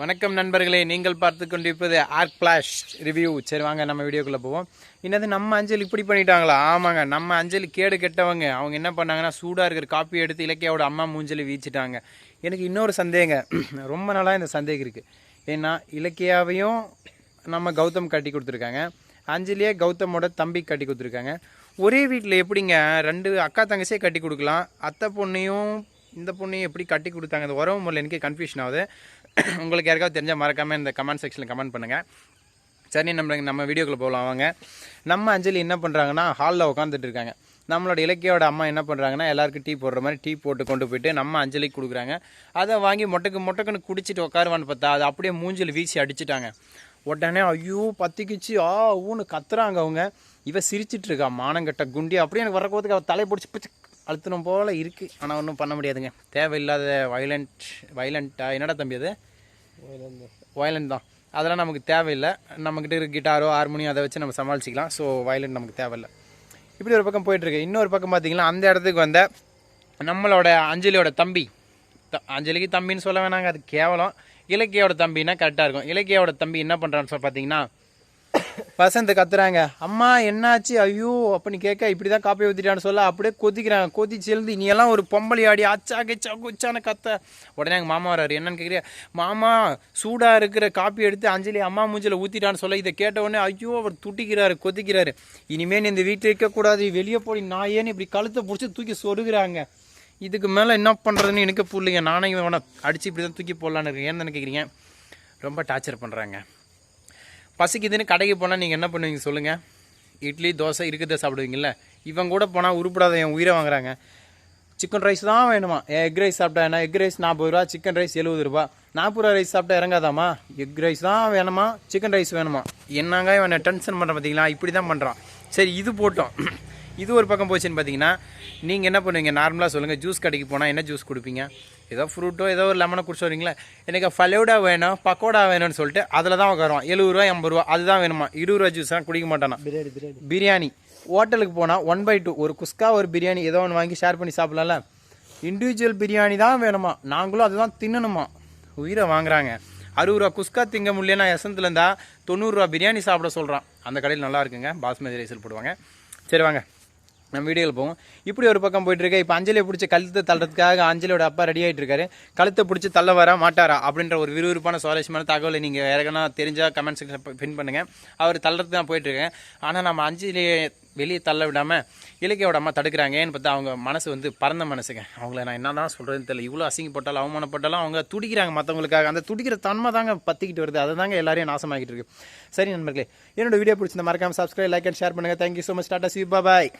வணக்கம் நண்பர்களே நீங்கள் பார்த்து கொண்டிருப்பது ஆர்க் பிளாஷ் ரிவ்யூ சரி வாங்க நம்ம வீடியோக்குள்ளே போவோம். என்னது நம்ம அஞ்சல் இப்படி பண்ணிட்டாங்களா? ஆமாங்க நம்ம அஞ்சல் கேடு கெட்டவங்க. அவங்க என்ன பண்ணாங்கன்னா சூடாக இருக்கிற காப்பி எடுத்து இலக்கியாவோட அம்மா மூஞ்சலி வீச்சிட்டாங்க. எனக்கு இன்னொரு சந்தேகங்க. ரொம்ப நாளாக இந்த சந்தேகம் இருக்குது ஏன்னா இலக்கியாவையும் நம்ம கௌதம் கட்டி கொடுத்துருக்காங்க. அஞ்சலியே கௌதமோட தம்பி கட்டி கொடுத்துருக்காங்க. ஒரே வீட்டில் எப்படிங்க? ரெண்டு அக்கா தங்கச்சியே கட்டி கொடுக்கலாம். அத்தை பொண்ணையும் இந்த பொண்ணையும் எப்படி கட்டி கொடுத்தாங்க? அந்த உறவு முறையில் எனக்கு கன்ஃபியூஷன் ஆகுது. உங்களுக்கு யாருக்காவது தெரிஞ்சால் மறக்காமல் இந்த கமெண்ட் செக்ஷனில் கமெண்ட் பண்ணுங்கள் சரி நம்ம நம்ம வீடியோக்குள்ளே போகலாம் வாங்க. நம்ம அஞ்சலி என்ன பண்ணுறாங்கன்னா ஹாலில் உட்காந்துட்டு இருக்காங்க. நம்மளோட இலக்கியோட அம்மா என்ன பண்ணுறாங்கன்னா எல்லாருக்கும் டீ போடுற மாதிரி டீ போட்டு கொண்டு போயிட்டு நம்ம அஞ்சலிக்கு கொடுக்குறாங்க. அதை வாங்கி மொட்டைக்கு மொட்டைக்குன்னு குடிச்சிட்டு உட்காருவான்னு பார்த்தா அது அப்படியே மூஞ்சில் வீசி அடிச்சிட்டாங்க. உடனே ஐயோ பத்திக்குச்சு. ஆ ஊன்னு கத்துறாங்க அவங்க. இவ சிரிச்சிட்டு இருக்கா மானங்கட்ட குண்டி. அப்படியே எனக்கு வரக்கோத்துக்கு அவள் தலை பிடிச்சி பிடிச்சி அழுத்தணும் போல் இருக்குது ஆனால் ஒன்றும் பண்ண முடியாதுங்க. தேவையில்லாத வயலண்ட் வயலண்ட்டாக என்னடா தம்பி அது? வயலண்ட் தான். அதெல்லாம் நமக்கு தேவையில்லை. நம்மக்கிட்ட இருக்க கிட்டாரோ ஹார்மோனியம் அதை வச்சு நம்ம சமாளிச்சிக்கலாம். ஸோ வயலண்ட் நமக்கு தேவையில்லை. இப்படி ஒரு பக்கம் போயிட்டுருக்கு இன்னொரு பக்கம் பார்த்தீங்கன்னா அந்த இடத்துக்கு வந்த நம்மளோட அஞ்சலியோட தம்பி. த- அஞ்சலிக்கு தம்பின்னு சொல்ல வேணாங்க அது கேவலம். இலக்கியோட தம்பின்னா கரெக்டாக இருக்கும். இலக்கியோட தம்பி என்ன பண்ணுறான்னு சொல்லி பார்த்தீங்கன்னா வசந்த் கத்துறாங்க. அம்மா என்னாச்சு? ஐயோ அப்படின்னு கேட்க இப்படி தான் காப்பி ஊற்றிட்டான்னு சொல்ல அப்படியே கொதிக்கிறாங்க. கொதிச்சு எழுந்து நீ எல்லாம் ஒரு பொம்பளை ஆடி அச்சா கெச்சா குச்சான கத்த. உடனே எங்கள் மாமா வராரு என்னன்னு கேட்குறியா மாமா சூடாக இருக்கிற காப்பி எடுத்து அஞ்சலி அம்மா மூஞ்சில ஊற்றிட்டான்னு சொல்ல. இதை கேட்ட உடனே ஐயோ அவர் துட்டிக்கிறாரு கொதிக்கிறாரு. இனிமேல் நீ இந்த வீட்டில் இருக்கக்கூடாது வெளியே போய் நான் ஏன்னு இப்படி கழுத்தை பிடிச்சி தூக்கி சொருகிறாங்க. இதுக்கு மேலே என்ன பண்ணுறதுன்னு எனக்கு புரியலைங்க. நானே இவனை அடித்து இப்படி தான் தூக்கி போடலான்னு இருக்கேன். ஏன்னு கேட்குறீங்க ரொம்ப டார்ச்சர் பண்ணுறாங்க பசிக்குதுன்னு கடைக்கு போனால் நீங்கள் என்ன பண்ணுவீங்க சொல்லுங்கள் இட்லி தோசை இருக்கிறத சாப்பிடுவீங்கல்ல? இவன் கூட போனால் உருப்படாத என் உயிரை வாங்குறாங்க. சிக்கன் ரைஸ் தான் வேணுமா? எக் ரைஸ் சாப்பிட்டா என்ன? எக் ரைஸ் நாற்பது ரூபா சிக்கன் ரைஸ் எழுபது ரூபா. நாற்பது ரூபா ரைஸ் சாப்பிட்டா இறங்காதாமா? எக் ரைஸ் தான் வேணுமா? சிக்கன் ரைஸ் வேணுமா? என்னங்க இவனை டென்ஷன் பண்ணுறான் பார்த்தீங்களா இப்படி தான் பண்ணுறான் சரி இது போட்டோம். இது ஒரு பக்கம் போச்சுன்னு பார்த்தீங்கன்னா நீங்கள் என்ன பண்ணுவீங்க? நார்மலாக சொல்லுங்கள் ஜூஸ் கடைக்கு போனால் என்ன ஜூஸ் குடிப்பீங்க? ஏதோ ஃப்ரூட்டோ ஏதோ ஒரு லெமனை குடிச்சு வரீங்களா எனக்கு ஃபலூடா வேணும் பக்கோடா வேணும்னு சொல்லிட்டு அதில் தான் உட்காருவான் எழுபது ரூபா எண்பது ரூபா அதுதான் வேணுமா? இருபது ரூபா ஜூஸ்லாம் குடிக்க மாட்டானா? பிரியாணி பிரியாணி பிரியாணி ஹோட்டலுக்கு போனால் ஒன் பை டூ ஒரு குஸ்கா ஒரு பிரியாணி ஏதோ ஒன்று வாங்கி ஷேர் பண்ணி சாப்பிடலாம்ல? இண்டிவிஜுவல் பிரியாணி தான் வேணுமா? நாங்களும் அதுதான் தின்னணுமா? உயிரை வாங்குறாங்க. அறுபது ரூபா குஸ்கா திங்க முடியலன்னா எசந்தில் இருந்தா தொண்ணூறுரூவா பிரியாணி சாப்பிட சொல்கிறான் அந்த கடையில் நல்லா இருக்குங்க. பாஸ்மதி ரைஸில் போடுவாங்க. சரி வாங்க. நம்ம வீடியோவில் போவோம். இப்படி ஒரு பக்கம் போயிட்டுருக்கு. இப்போ அஞ்சலியை பிடிச்சி கழுத்தை தள்ளுறதுக்காக அஞ்சலியோட அப்பா ரெடி ஆகிட்டு இருக்காரு கழுத்தை பிடிச்சி தள்ள வர மாட்டாரா அப்படின்ற ஒரு விறுவிறுப்பான சுவாரஸ்யமான தகவலை நீங்கள் யாருக்கனா தெரிஞ்சால் கமெண்ட் செக்ஷன் பின் பண்ணுங்கள் அவர் தள்ளுறது தான் போயிட்டுருக்கேன் ஆனால் நம்ம அஞ்சலியை வெளியே தள்ள விடாமல் இலக்கியோட அம்மா தடுக்கிறாங்க. ஏன்னு பார்த்தா அவங்க மனசு வந்து பறந்த மனசுங்க. அவங்கள நான் என்ன தான் சொல்கிறதுன்னு தெரியல. இவ்வளோ அசிங்கப்பட்டாலும் அவமானப்பட்டாலும் அவங்க துடிக்கிறாங்க மற்றவங்களுக்காக அந்த துடிக்கிற தன்மை தாங்க பற்றிக்கிட்டு வருது. அதை தாங்க எல்லாரையும் நாசமாக்கிட்டு இருக்கு. சரி நண்பர்களே என்னோட வீடியோ பிடிச்சிருந்த மறக்காம சப்ஸ்கிரைப் லைக் அண்ட் ஷேர் பண்ணுங்கள் thank you so much tata see bye